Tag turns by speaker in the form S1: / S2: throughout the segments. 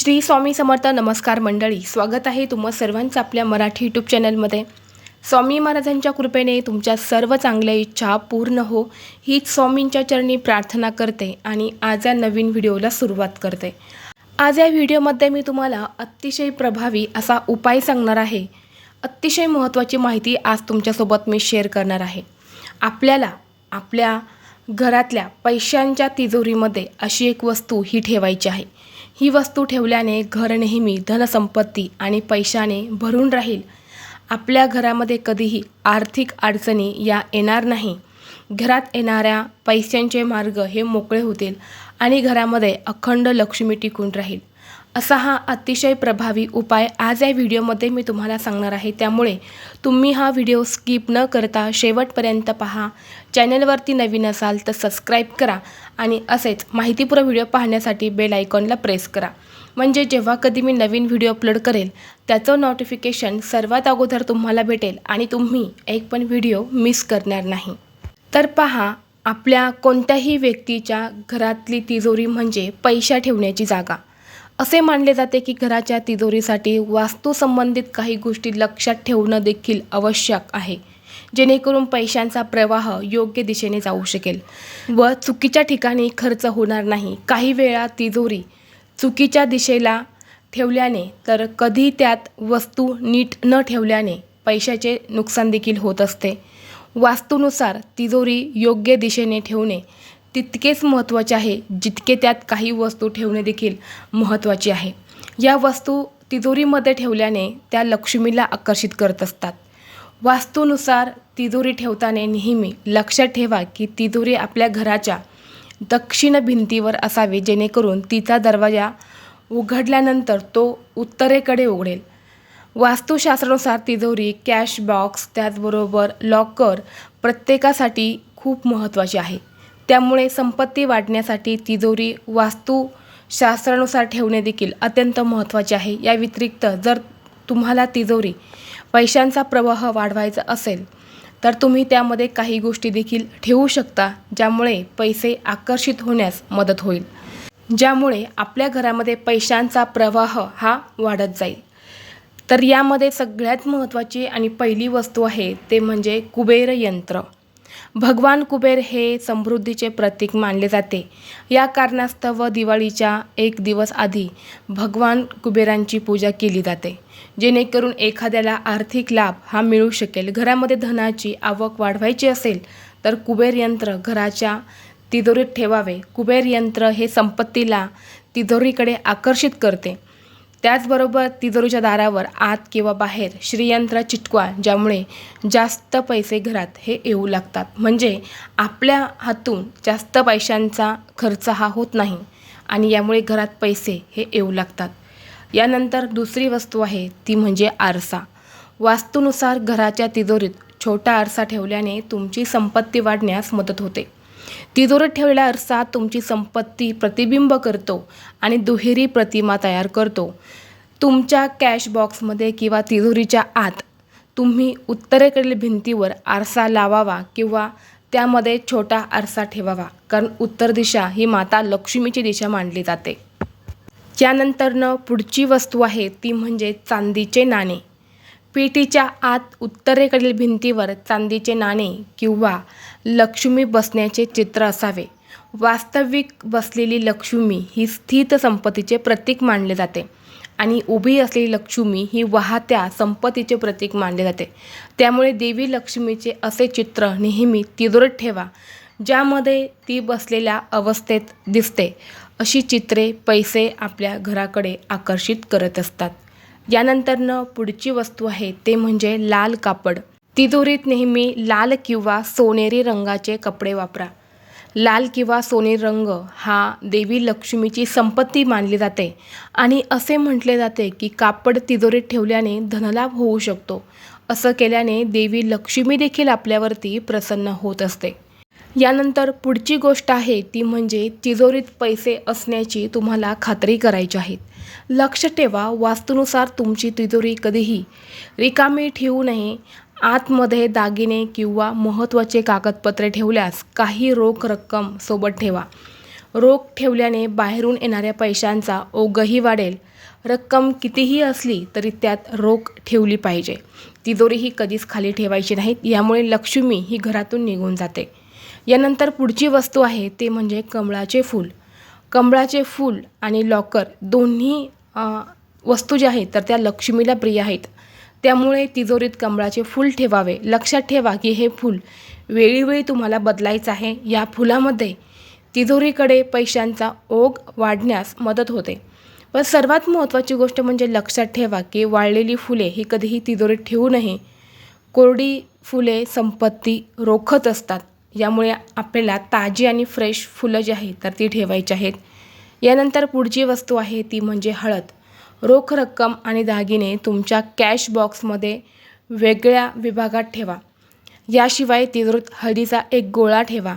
S1: श्री स्वामी समर्थ नमस्कार मंडळी स्वागत आहे तुम्हा सर्वांचं आपल्या मराठी यूट्यूब चॅनलमध्ये स्वामी महाराजांच्या कृपेने तुमच्या सर्व चांगल्या इच्छा पूर्ण हो हीच स्वामींच्या चरणी प्रार्थना करते आणि आज या नवीन व्हिडिओला सुरुवात करते. आज या व्हिडिओमध्ये मी तुम्हाला अतिशय प्रभावी असा उपाय सांगणार आहे. अतिशय महत्त्वाची माहिती आज तुमच्यासोबत मी शेअर करणार आहे. आपल्याला आपल्या घरातल्या पैशांच्या तिजोरीमध्ये अशी एक वस्तू ही ठेवायची आहे. ही वस्तू ठेवल्याने घर नेहमी धनसंपत्ती आणि पैशाने भरून राहील. आपल्या घरामध्ये कधीही आर्थिक अडचणी या येणार नाही. घरात येणाऱ्या पैशांचे मार्ग हे मोकळे होतील आणि घरामध्ये अखंड लक्ष्मी टिकून राहील. असा हा अतिशय प्रभावी उपाय आज या व्हिडिओमध्ये मी तुम्हाला सांगणार आहे. त्यामुळे तुम्ही हा व्हिडिओ स्किप न करता शेवटपर्यंत पहा. चॅनलवरती नवीन असाल तर सबस्क्राईब करा आणि असेच माहितीपूर्ण व्हिडिओ पाहण्यासाठी बेल आयकॉनला प्रेस करा. म्हणजे जेव्हा कधी मी नवीन व्हिडिओ अपलोड करेल त्याचं नोटिफिकेशन सर्वात अगोदर तुम्हाला भेटेल आणि तुम्ही एक पण व्हिडिओ मिस करणार नाही. तर पहा आपल्या कोणत्याही व्यक्तीच्या घरातली तिजोरी म्हणजे पैसा ठेवण्याची जागा. असे मानले जाते की घराच्या तिजोरीसाठी वास्तूसंबंधित काही गोष्टी लक्षात ठेवणं देखील आवश्यक आहे जेणेकरून पैशांचा प्रवाह योग्य दिशेने जाऊ शकेल व चुकीच्या ठिकाणी खर्च होणार नाही. काही वेळा तिजोरी चुकीच्या दिशेला ठेवल्याने तर कधी त्यात वस्तू नीट न ठेवल्याने पैशाचे नुकसान देखील होत असते. वास्तूनुसार तिजोरी योग्य दिशेने ठेवणे तितकेच महत्त्वाचे आहे जितके त्यात काही वस्तू ठेवणे देखील महत्त्वाचे आहे. या वस्तू तिजोरीमध्ये ठेवल्याने त्या लक्ष्मीला आकर्षित करत असतात. वास्तूनुसार तिजोरी ठेवताना नेहमी लक्षात ठेवा की तिजोरी आपल्या घराच्या दक्षिण भिंतीवर असावे जेणेकरून तिचा दरवाजा उघडल्यानंतर तो उत्तरेकडे उघडेल. वास्तुशास्त्रानुसार तिजोरी कॅश बॉक्स त्याचबरोबर लॉकर प्रत्येकासाठी खूप महत्त्वाची आहे. त्यामुळे संपत्ती वाढण्यासाठी तिजोरी वास्तुशास्त्रानुसार ठेवणे देखील अत्यंत महत्त्वाचे आहे. या व्यतिरिक्त जर तुम्हाला तिजोरी पैशांचा प्रवाह वाढवायचा असेल तर तुम्ही त्यामध्ये काही गोष्टी देखील ठेवू शकता ज्यामुळे पैसे आकर्षित होण्यास मदत होईल. ज्यामुळे आपल्या घरामध्ये पैशांचा प्रवाह हा वाढत जाईल. तर यामध्ये सगळ्यात महत्त्वाची आणि पहिली वस्तू आहे ते म्हणजे कुबेर यंत्र. भगवान कुबेर हे समृद्धीचे प्रतीक मानले जाते. या कारणास्तव दिवाळीच्या एक दिवस आधी भगवान कुबेरांची पूजा केली जाते जेणेकरून एखाद्याला आर्थिक लाभ हा मिळू शकेल. घरामध्ये धनाची आवक वाढवायची असेल तर कुबेर यंत्र घराच्या तिजोरीत ठेवावे. कुबेर यंत्र हे संपत्तीला तिजोरीकडे आकर्षित करते. त्याचबरोबर तिजोरीच्या दारावर आत किंवा बाहेर श्रीयंत्र चिटकवा ज्यामुळे जास्त पैसे घरात हे येऊ लागतात. म्हणजे आपल्या हातून जास्त पैशांचा खर्च हा होत नाही आणि यामुळे घरात पैसे हे येऊ लागतात. यानंतर दुसरी वस्तू आहे ती म्हणजे आरसा. वास्तूनुसार घराच्या तिजोरीत छोटा आरसा ठेवल्याने तुमची संपत्ती वाढण्यास मदत होते. तिजोरीत ठेवलेला आरसा तुमची संपत्ती प्रतिबिंब करतो आणि दुहेरी प्रतिमा तयार करतो. तुमच्या कॅश बॉक्समध्ये किंवा तिजोरीच्या आत तुम्ही उत्तरेकडील भिंतीवर आरसा लावावा किंवा त्यामध्ये छोटा आरसा ठेवावा कारण उत्तर दिशा ही माता लक्ष्मीची दिशा मानली जाते. त्यानंतरनं पुढची वस्तू आहे ती म्हणजे चांदीचे नाणे. पेटीच्या आत उत्तरेकडील भिंतीवर चांदीचे नाणे किंवा लक्ष्मी बसण्याचे चित्र असावे. वास्तविक बसलेली लक्ष्मी ही स्थित संपत्तीचे प्रतीक मानले जाते आणि उभी असलेली लक्ष्मी ही वाहत्या संपत्तीचे प्रतीक मानले जाते. त्यामुळे देवी लक्ष्मीचे असे चित्र नेहमी तिजोरीत ठेवा ज्यामध्ये ती बसलेल्या अवस्थेत दिसते अशी चित्रे पैसे आपल्या घराकडे आकर्षित करत असतात. यानंतरनं पुढची वस्तू आहे ते म्हणजे लाल कापड. तिजोरीत नेहमी लाल किंवा सोनेरी रंगाचे कपडे वापरा. लाल किंवा सोनेरी रंग हा देवी लक्ष्मीची संपत्ती मानली जाते आणि असे म्हटले जाते की कापड तिजोरीत ठेवल्याने धनलाभ होऊ शकतो. असं केल्याने देवी लक्ष्मी देखील आपल्यावरती प्रसन्न होत असते. यानंतर पुढची गोष्ट आहे ती म्हणजे तिजोरीत पैसे असण्याची तुम्हाला खात्री करायची आहे. लक्ष ठेवा वास्तूनुसार तुमची तिजोरी कधीही रिकामी ठेवू नये. आतमध्ये दागिने किंवा महत्त्वाचे कागदपत्रे ठेवल्यास काही रोख रक्कम सोबत ठेवा. रोख ठेवल्याने बाहेरून येणाऱ्या पैशांचा ओघही वाढेल. रक्कम कितीही असली तरी त्यात रोख ठेवली पाहिजे. तिजोरी ही कधीच खाली ठेवायची नाहीत यामुळे लक्ष्मी ही घरातून निघून जाते. यानंतर पुढची वस्तू आहे ते म्हणजे कमळाचे फूल. कमळाचे फूल आणि लॉकर दोन्ही वस्तू ज्या आहेत तर त्या लक्ष्मीला प्रिय आहेत. त्यामुळे तिजोरीत कमळाचे फूल ठेवावे. लक्षात ठेवा की हे फूल वेळीवेळी तुम्हाला बदलायचं आहे. या फुलामध्ये तिजोरीकडे पैशांचा ओघ वाढण्यास मदत होते. पण सर्वात महत्त्वाची गोष्ट म्हणजे लक्षात ठेवा की वाळलेली फुले ही कधीही तिजोरीत ठेवू नये. कोरडी फुले संपत्ती रोखत असतात. यामुळे आपल्याला ताजी आणि फ्रेश फुलं जी आहेत तर ती ठेवायची आहेत. यानंतर पुढची वस्तू आहे ती म्हणजे हळद. रोख रक्कम आणि दागिने तुमच्या कॅश बॉक्समध्ये वेगळ्या विभागात ठेवा. याशिवाय तिजोरीत हळदीचा एक गोळा ठेवा.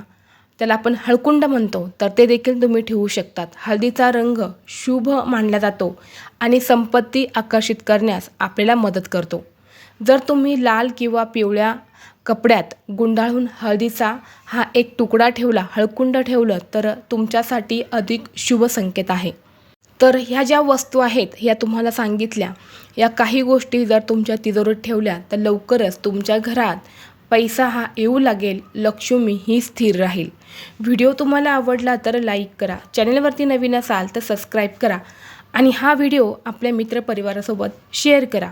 S1: त्याला आपण हळकुंड म्हणतो तर ते देखील तुम्ही ठेवू शकतात. हळदीचा रंग शुभ मानला जातो आणि संपत्ती आकर्षित करण्यास आपल्याला मदत करतो. जर तुम्ही लाल किंवा पिवळ्या कपड्यात गुंडाळून हळदीचा हा एक तुकडा ठेवला हळकुंड ठेवलं तर तुमच्यासाठी अधिक शुभ संकेत आहे. तर ह्या ज्या वस्तू आहेत या तुम्हाला सांगितल्या. या काही गोष्टी जर तुमच्या तिजोरीत ठेवल्या तर लवकरच तुमच्या घरात पैसा हा येऊ लागेल. लक्ष्मी ही स्थिर राहील. व्हिडिओ तुम्हाला आवडला तर लाईक करा. चॅनलवरती नवीन असाल तर सबस्क्राईब करा. आणि हा व्हिडिओ आपल्या मित्रपरिवारासोबत शेअर करा.